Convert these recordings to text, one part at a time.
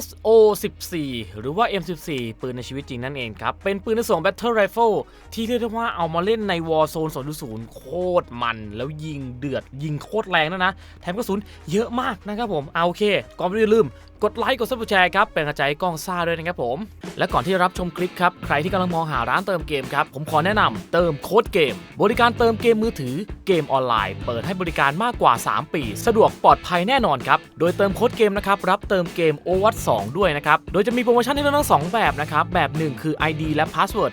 SO14 หรือว่า M14 ปืนในชีวิตจริงนั่นเองครับ เป็นปืนในส่วนของ Battle Rifle ที่เรียกได้ว่าเอามาเล่นใน Warzone 2.0 โคตรมัน แล้วยิงเดือดยิงโคตรแรงนะนะ แถมกระสุนเยอะมากนะครับผม เอาโอเคก่อนไปนอื่นลืม กดไลค์กดซับสไครต์ครับเป็นกำลังใจกล้องซ่าด้วยนะครับผม และก่อนที่จะรับชมคลิปครับใครที่กำลังมองหาร้านเติมเกมครับผมขอแนะนำเติมโค้ดเกม บริการเติมเกมมือถือเกมออนไลน์ เปิดให้บริการมากกว่า 3 ปี สะดวกปลอดภัยแน่นอนครับโดยเติมโค้ดเกมนะครับรับเติมเกม o w a t 2ด้วยนะครับโดยจะมีโปรโมชั่นให้เลือกทั้งสองแบบนะครับแบบ 1 คือ ID และ Password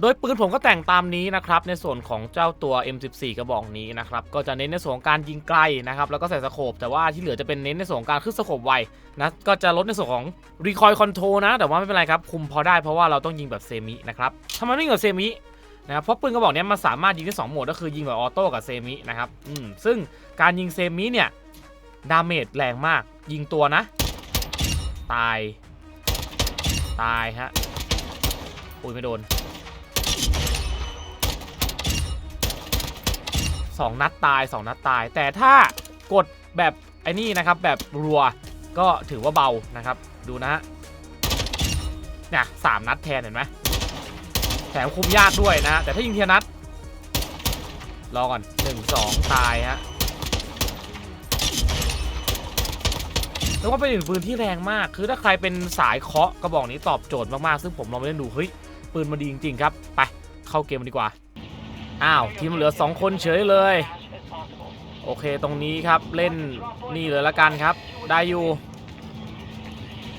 โดยปืนผมก็แต่งตามนี้นะครับในส่วนของเจ้าตัว M14 กระบอกนี้นะครับก็จะเน้นในส่วนของการยิงไกลนะครับแล้วก็ใส่สโคปแต่ว่าที่เหลือจะเป็นเน้นในส่วนของการขึ้นสโคปไวนะก็จะลดในส่วนของรีคอยคอนโทรนะ แต่ว่าไม่เป็นไรครับ คุมพอได้เพราะว่าเราต้องยิงแบบเซมินะครับทำไมไม่ยิงแบบเซมินะครับเพราะปืนกระบอกนี้มันสามารถยิงได้สองโหมดก็คือยิงแบบออโต้กับเซมินะครับอืมซึ่งการยิงเซมิเนี่ยดาเมจแรงมาก ยิงตัวนะ ตาย ตายฮะอุ้ยไม่โดน สองนัดตายสองนัดตาย แต่ถ้ากดแบบไอ้นี่นะครับแบบรัวก็ถือว่าเบานะครับ ดูนะฮะเนี่ยสามนัดแทนเห็นไหมแถมคุมยากด้วยนะ แต่ถ้ายิงเทียนัด รอก่อนหนึ่งสองตายฮะแล้วก็เป็นอีกปืนที่แรงมาก คือถ้าใครเป็นสายเคาะกระบอกนี้ตอบโจทย์มาก ๆ ซึ่งผมลองไปเล่นดู เฮ้ย ปืนมันดีจริง ๆ ครับ ไป เข้าเกมดีกว่า อ้าว ทีมเหลือ 2 คนเฉยเลย โอเคตรงนี้ครับเล่นนี่เลยละกันครับ ได้อยู่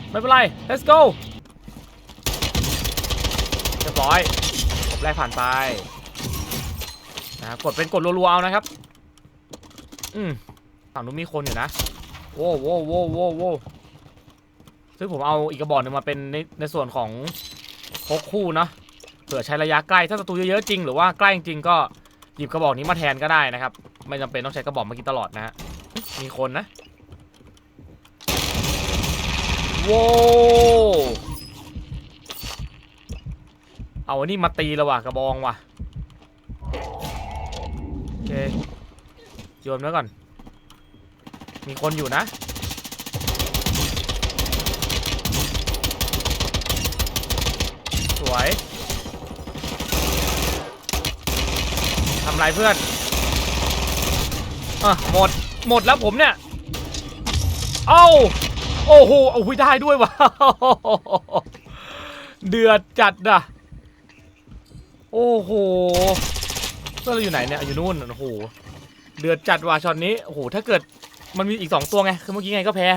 ไม่เป็นไร let's go เรียบร้อยกดแรกผ่านไปนะครับกดเป็นกดรัวๆเอานะครับ อืมฝั่งนู้นมีคนอยู่นะโว้วโว้วโว้วโว้วโว้ซึ่งผมเอาอีกกระบอกหนึงมาเป็นในในส่วนของพกคู่เนาะ เผื่อใช้ระยะใกล้ถ้าศัตรูเยอะๆจริงหรือว่าใกล้จริงก็หยิบกระบอกนี้มาแทนก็ได้นะครับ ไม่จำเป็นต้องใช้กระบอกเมื่อกี้ตลอดนะฮะมีคนนะโว้เอาอันนี้มาตีแล้วว่ะกระบองว่ะโอเคโยนไว้ก่อน มีคนอยู่นะสวย ทำไรเพื่อนอะหมด หมดแล้วผมเนี่ย เอ้า โอ้โหเอาหุยได้ด้วยวะเดือดจัดอะโอ้โหเพื่อนเราอยู่ไหนเนี่ย อยู่นู่น โอ้โห เดือดจัดว่ะช็อตนี้ โอ้โห ถ้าเกิดมันมีอีกสองตัวไง คือเมื่อกี้ไงก็แพ้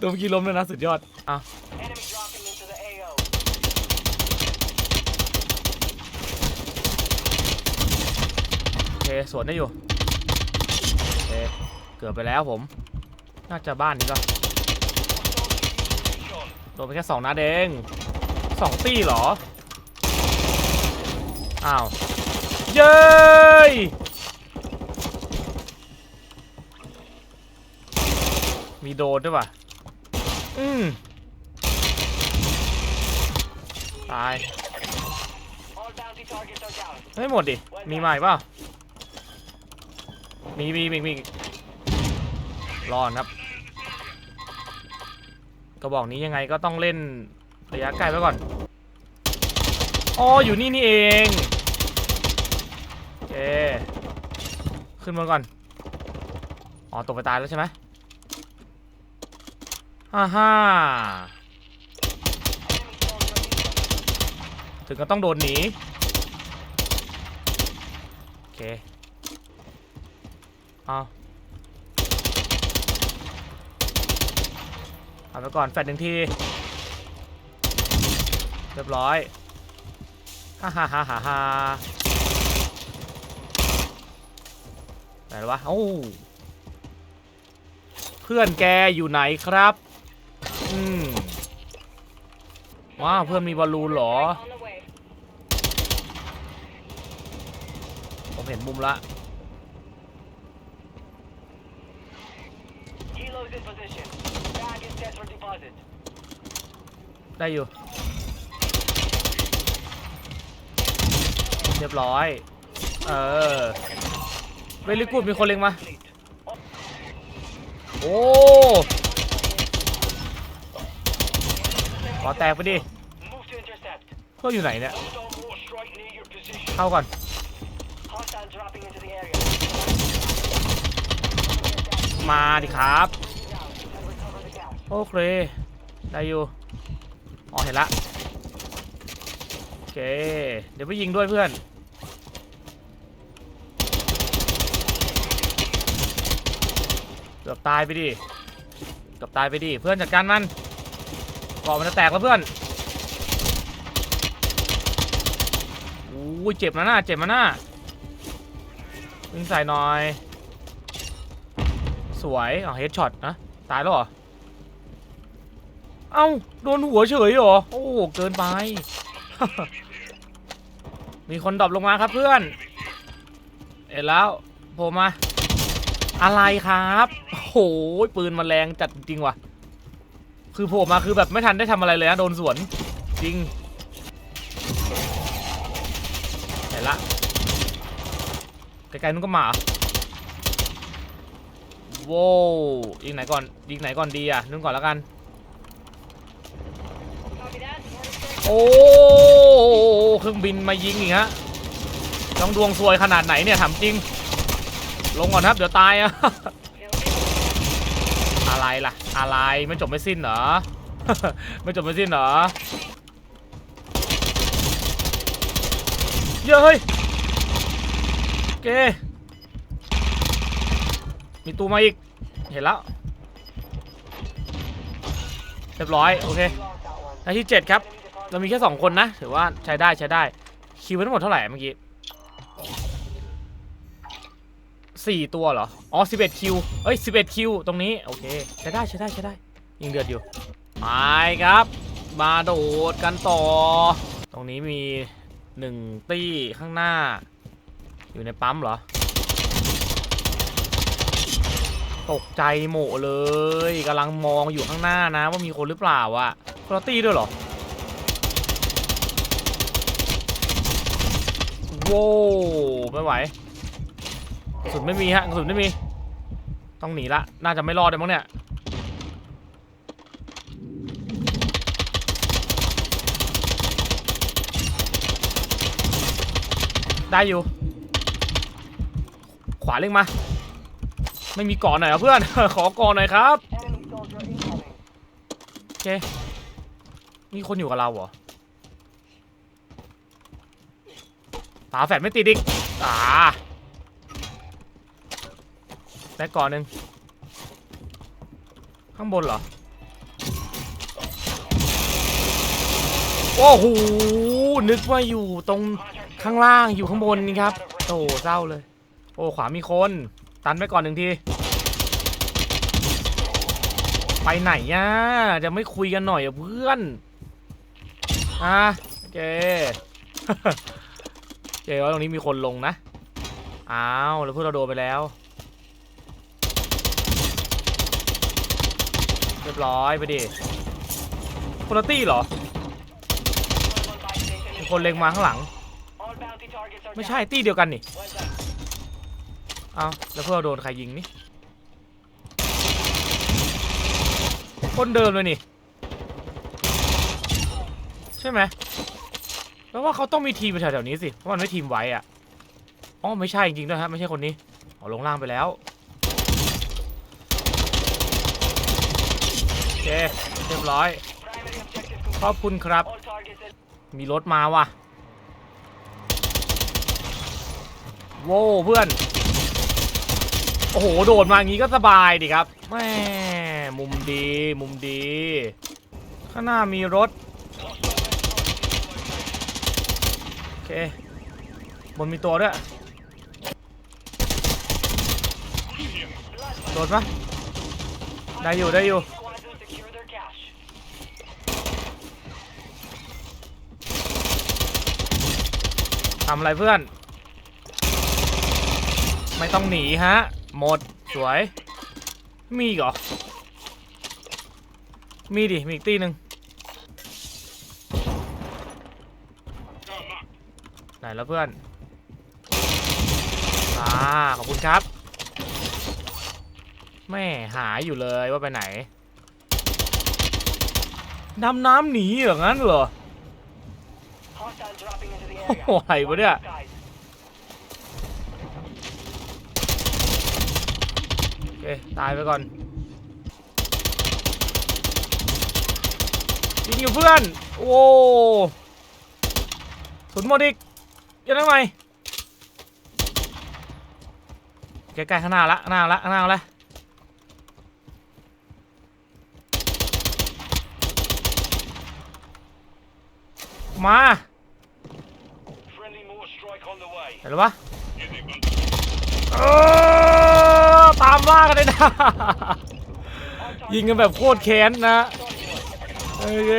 ตัวเมื่อกี้ล้มเลยนะ สุดยอด อะ Enemy dropping into the AO. โอเค สวนได้อยู่โอเคเกือบไปแล้วผม น่าจะบ้านนี้ก็โดนไปแค่สองนัดเองสองตี้หรอ อ้าว เย้ยมีโดนด้วยป่ะ อืมตาย ไม่หมดดิ มีใหม่เปล่า มีมีมีมีรอดครับ กระบอกนี้ยังไงก็ต้องเล่นระยะใกล้ไว้ก่อน อ๋อ อยู่นี่นี่เองโอเคขึ้นมาก่อน อ๋อ ตกไปตายแล้วใช่ไหมฮ่าฮ่าถึงก็ต้องโดนหนี โอเค เอาเอาไปก่อนแฟดหนึ่งที เรียบร้อย ฮ่าฮ่าฮ่าฮ่าฮ่าไหนแล้ววะ โอ้เพื่อนแกอยู่ไหนครับ อืมว้าวเพื่อนมีบอลลูนเหรอ ผมเห็นมุมละ for deposit. ได้อยู่ เรียบร้อย เออเวลิกูดมีคนเล็งมา Fleet. โอ้ขอแตกไปดิ Move to intercept. เพื่อนอยู่ไหนเนี่ย Hostile more strike near your position. เข้าก่อน Hostile dropping into the area. มาดิครับ โอเค ได้อยู่อ๋อเห็นละ โอเค เดี๋ยวไปยิงด้วยเพื่อน เกือบตายไปดิ เกือบตายไปดิ เพื่อนจัดการมันเกาะมันจะแตกแล้วเพื่อนอู้ยเจ็บนะหน้าเจ็บมาหน้าวิ่งใส่หน่อย สวยอ๋อเฮดช็อตนะ ตายแล้วเหรอ เอ้าโดนหัวเฉยเหรอ โอ้โหเกินไป มีคนดรอปลงมาครับเพื่อน เอ็นแล้วโผล่มา อะไรครับโหปืนมันแรงจัดจริงว่ะ คือโผล่มาคือแบบไม่ทันได้ทำอะไรเลยนะโดนสวน จริงเห็นละไกลๆนู้นก็มาโว้ยิงไหนก่อนยิงไหนก่อนดีอะนู่นก่อนแล้วกัน โอ้เครื่องบินมายิงอีกฮะต้องดวงซวยขนาดไหนเนี่ยถามจริง ลงก่อนครับเดี๋ยวตายอะอะไรล่ะ อะไรไม่จบไม่สิ้นเหรอ ไม่จบไม่สิ้นเหรอเยอะเฮ้ยโอเคมีตูมาอีกเห็นแล้วเรียบร้อยโอเคนาทีเจ็ดครับ เรามีแค่สองคนนะ ถือว่าใช้ได้ใช้ได้ คิวไปทั้งหมดเท่าไหร่เมื่อกี้สี่ตัวเหรอ อ๋อสิบเอ็ดคิว เอ้ยสิบเอ็ดคิว ตรงนี้ โอเค ใช้ได้ใช้ได้ใช้ได้ ยิงเดือดอยู่ไปครับ มาโดดกันต่อ ตรงนี้มีหนึ่งตี้ข้างหน้า อยู่ในปั๊มเหรอ ตกใจโหมเลยกำลังมองอยู่ข้างหน้านะว่ามีคนหรือเปล่าอะคนตีด้วยเหรอ ว้ไม่ไหวกระสุนไม่มีฮะกระสุนไม่มี ต้องหนีละ น่าจะไม่รอดเลยมั้งเนี่ยได้อยู่ ขวาเล็งมา ไม่มีก่อนหน่อยเหรอเพื่อน ขอก่อนหน่อยครับ โอเค มีคนอยู่กับเราเหรอ ฝาแฝดไม่ติดอีกอ่าได้ก่อนหนึ่งข้างบนเหรอ โอ้โห นึกว่าอยู่ตรงข้างล่างอยู่ข้างบนนี่ครับโอ้เศร้าเลย โอ้ขวามีคน ตันไปก่อนหนึ่งที ไปไหนย่ะจะไม่คุยกันหน่อยอเพื่อน อะโอเค เจ๊ว่าตรงนี้มีคนลงนะ อ้าว แล้วเพื่อนเราโดนไปแล้ว เรียบร้อยไปดิคนละตี้เหรอมีคนเล็งมาข้างหลัง ไม่ใช่ตี้เดียวกันนี่เอาแล้วเพื่อนเราโดนใครยิงนี่ คนเดิมเลยนี่ ใช่ไหม แปลว่าเขาต้องมีทีมแถวๆนี้สิ เพราะมันไม่ทีมไว้อะอ๋อไม่ใช่จริงๆด้วยฮะไม่ใช่คนนี้อ๋อลงล่างไปแล้วโอเคเรียบร้อย ขอบคุณครับ มีรถมาว่ะโว้เพื่อน โอ้โห โดดมาอย่างงี้ก็สบายดิครับแม่มุมดี มุมดี ข้างหน้ามีรถ โอเค บนมีตัวด้วย โดดปะได้อยู่ ได้อยู่ ทำอะไรเพื่อน ไม่ต้องหนีฮะ หมด สวย มีอีกเหรอ มีดิ มีอีกตีหนึ่งไหน แล้วเพื่อนอ่าขอบคุณครับ แม่หายอยู่เลยว่าไปไหนดำน้ำหนีอย่างนั้นเหรอโอ้โหอะไรวะเนี่ยโอเคตายไปก่อนยิงอยู่เพื่อน โอ้สุนหมดอีก ยังได้ไหมใกล้ๆข้างหน้าละข้างหน้าละข้างหน้าละมา friendly more strike on the way. เห็นหรือปะเออตามล่ากันเลยนะ ยิงกันแบบโคตรแค้นนะ โอเค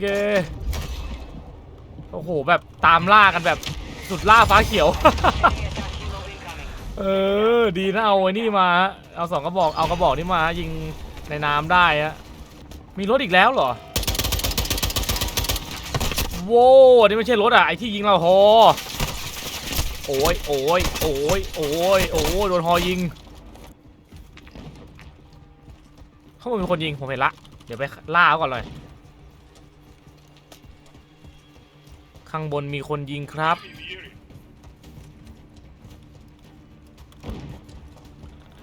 เค โอ้โห แบบตามล่ากันแบบสุดล่าฟ้าเขียว เออ ดีนะเอาไอ้นี่มา เอาสองกระบอก เอากระบอกนี้มา ยิงในน้ำได้อะมีรถอีกแล้วเหรอโว้วนี่ไม่ใช่รถอะ ไอที่ยิงเราฮอโอ้ยโอ้ยโอ้ยโอ้ยโอ้ยโดนฮอยิง เข้างบนมีคนยิง ผมเห็นละ เดี๋ยวไปล่าเขาก่อนเลย ข้างบนมีคนยิงครับ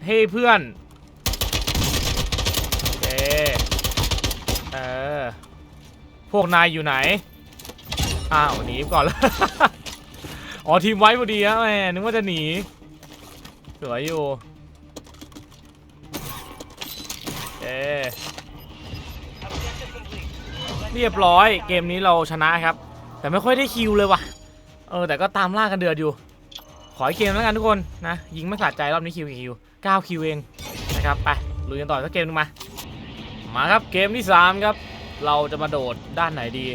เฮ้เพื่อนโอเคเออ พวกนายอยู่ไหน อ้าวหนีก่อนแล้วอ๋อทีมไว้พอดีนะแหมนึกว่าจะหนีสวยออยู่เอ Objective complete. Let's เรียบร้อยเกมนี้เราชนะครับ แต่ไม่ค่อยได้คิวเลยว่ะ เออแต่ก็ตามล่ากันเดือดอยู่ ขออีกเกมแล้วกันทุกคนนะยิงไม่สะใจรอบนี้คิวกี่คิว9คิวเองนะครับไปลุยกันต่อสักเกมหนึงมา มาครับเกมที่3ครับ เราจะมาโดดด้านไหนดี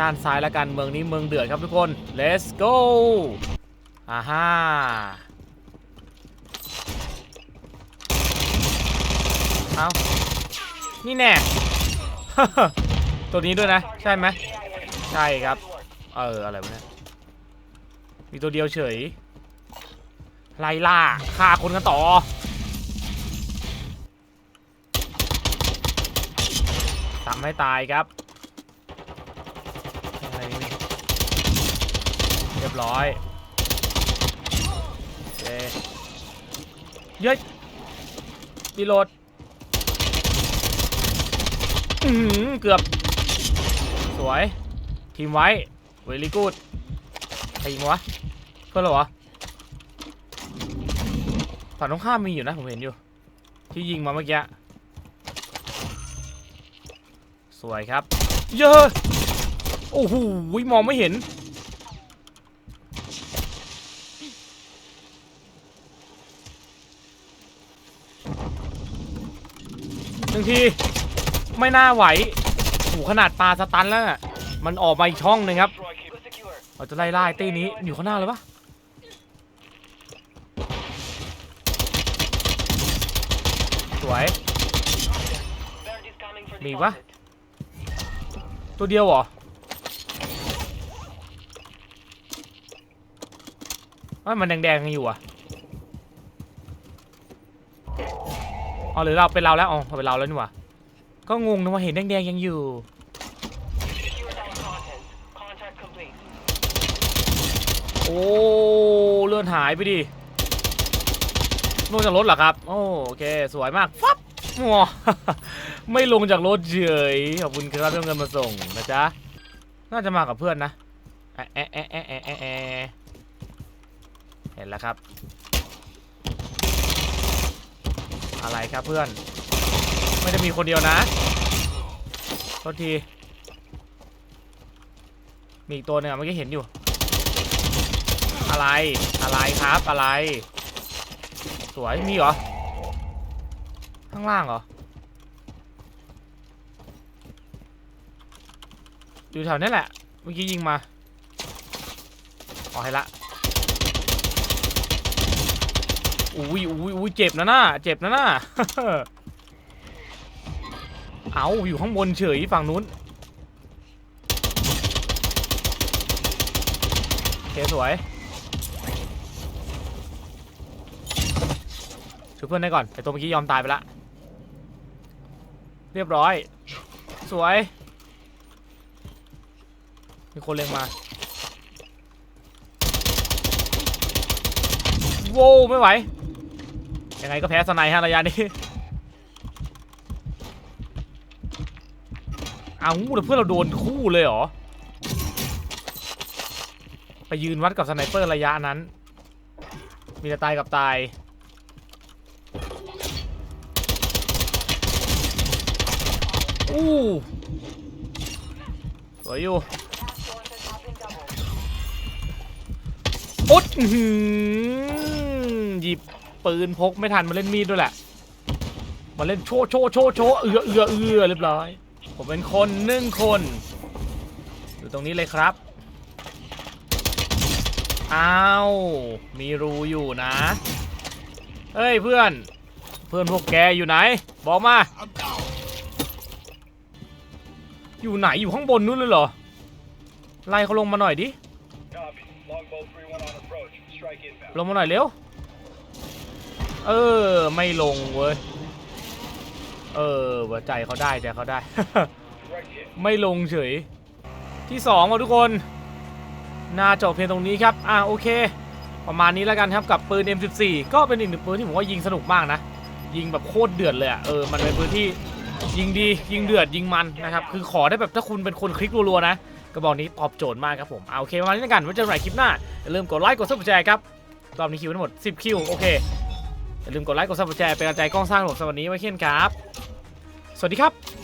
ด้านซ้ายแล้วกันเมืองนี้เมืองเดือดครับทุกคน let's go อ่าฮ่าเอานี่แน่ตัวนี้ด้วยนะ ใช่ไหม ใช่ครับ เออ อะไรวะเนี่ย มีตัวเดียวเฉย ไล่ล่าฆ่าคนกันต่อ ทำให้ตายครับ เรียบร้อยเคเย้ยดีโหลดเกือบ สวย ทีมไว้เวลี่กูดใครยิงวะ เพื่อนเหรอวะฝั่งตรงข้ามมีอยู่นะผมเห็นอยู่ ที่ยิงมาเมื่อกี้ สวยครับ เยอะโอ้โหมองไม่เห็น หนึ่งที ไม่น่าไหวโอ้ขนาดปลาสตันแล้วน่ะ มันออกมาอีกช่องหนึ่งครับ เราจะไล่ไล่ตีนี้อยู่ข้างหน้าเลยปะสวย Bird is coming for Me deposit. ตัวเดียวเหรอเอ้มันแดงๆยังอยู่อะอ๋อหรือเราเป็นเราแล้วอ๋อเป็นเราแล้วนี่หว่าก็งงนะว่าเห็นแดงๆยังอยู่ โอ้เลื่อนหายไปดิลงจากรถเหรอครับ โอเค สวยมากฟับมัวไม่ลงจากรถเฉยขอบคุณครับที่เอาเงินมาส่งนะจ๊ะ น่าจะมากับเพื่อนนะแอะแอะแอะแอะแอะแอะแอะเห็นแล้วครับ อะไรครับเพื่อน ไม่ได้มีคนเดียวนะโทษที มีอีกตัวหนึงอะเมื่อกี้เห็นอยู่ อะไร อะไรครับ อะไร สวย มีเหรอ ข้างล่างเหรอ อยู่แถวนี้แหละ เมื่อกี้ยิงมาเอาให้ละอุ้ยอุ้ยอุ้ยเจ็บนะน่าเจ็บนะน่าเอาอยู่ข้างบนเฉยฝั่งนู้นโอเคสวย ช่วยเพื่อนได้ก่อนไอตัวเมื่อกี้ยอมตายไปละ เรียบร้อย สวย มีคนเล็งมาโว้ไม่ไหว ยังไงก็แพ้สไนฮะระยะนี้เอาแล้วเพื่อนเราโดนคู่เลยเหรอ ไปยืนวัดกับสไนเปอร์ระยะนั้น มีแต่ตายกับตาย อู้สวยอยู่อุดหืหยิบปืนพกไม่ทันมาเล่นมีดด้วยแหละ มาเล่นโชว์โชว์โชว์โชว์เอือเอือเอือเรียบร้อย ผมเป็นคนหนึ่งคน อยู่ตรงนี้เลยครับอ้าวมีรูอยู่นะ เฮ้ยเพื่อน เพื่อนพวกแกอยู่ไหน บอกมา อยู่ไหนอยู่ข้างบนนู้นเลยเหรอ ไล่เขาลงมาหน่อยดิ ลงมาหน่อยเร็ว เออ ไม่ลงเว้ย เออหัวใจเขาได้ใจเขาได้ ไม่ลงเฉย ที่สองอะทุกคน น่าจบเพียงตรงนี้ครับ อะโอเค ประมาณนี้แล้วกันครับกับปืน M14 ก็เป็นอีกหนึ่งปืนที่ผมว่ายิงสนุกมากนะ ยิงแบบโคตรเดือดเลยอะ เออ มันเป็นปืนที่ ยิงดียิงเดือดยิงมันนะครับคือขอได้แบบถ้าคุณเป็นคนคลิกรัวๆนะกระบอกนี้ตอบโจทย์มากครับผมเอาโอเคประมาณนี้แล้วกันไว้เจอกันใหม่คลิปหน้าอย่าลืมกดไลค์กดซับสไครต์ครับรอบนี้คิวทั้งหมด 10 คิวโอเคอย่าลืมกดไลค์กดซับสไครต์เป็นกำลังใจกล้องสร้างผมสำหรับวันนี้ไว้เช่นครับ สวัสดีครับ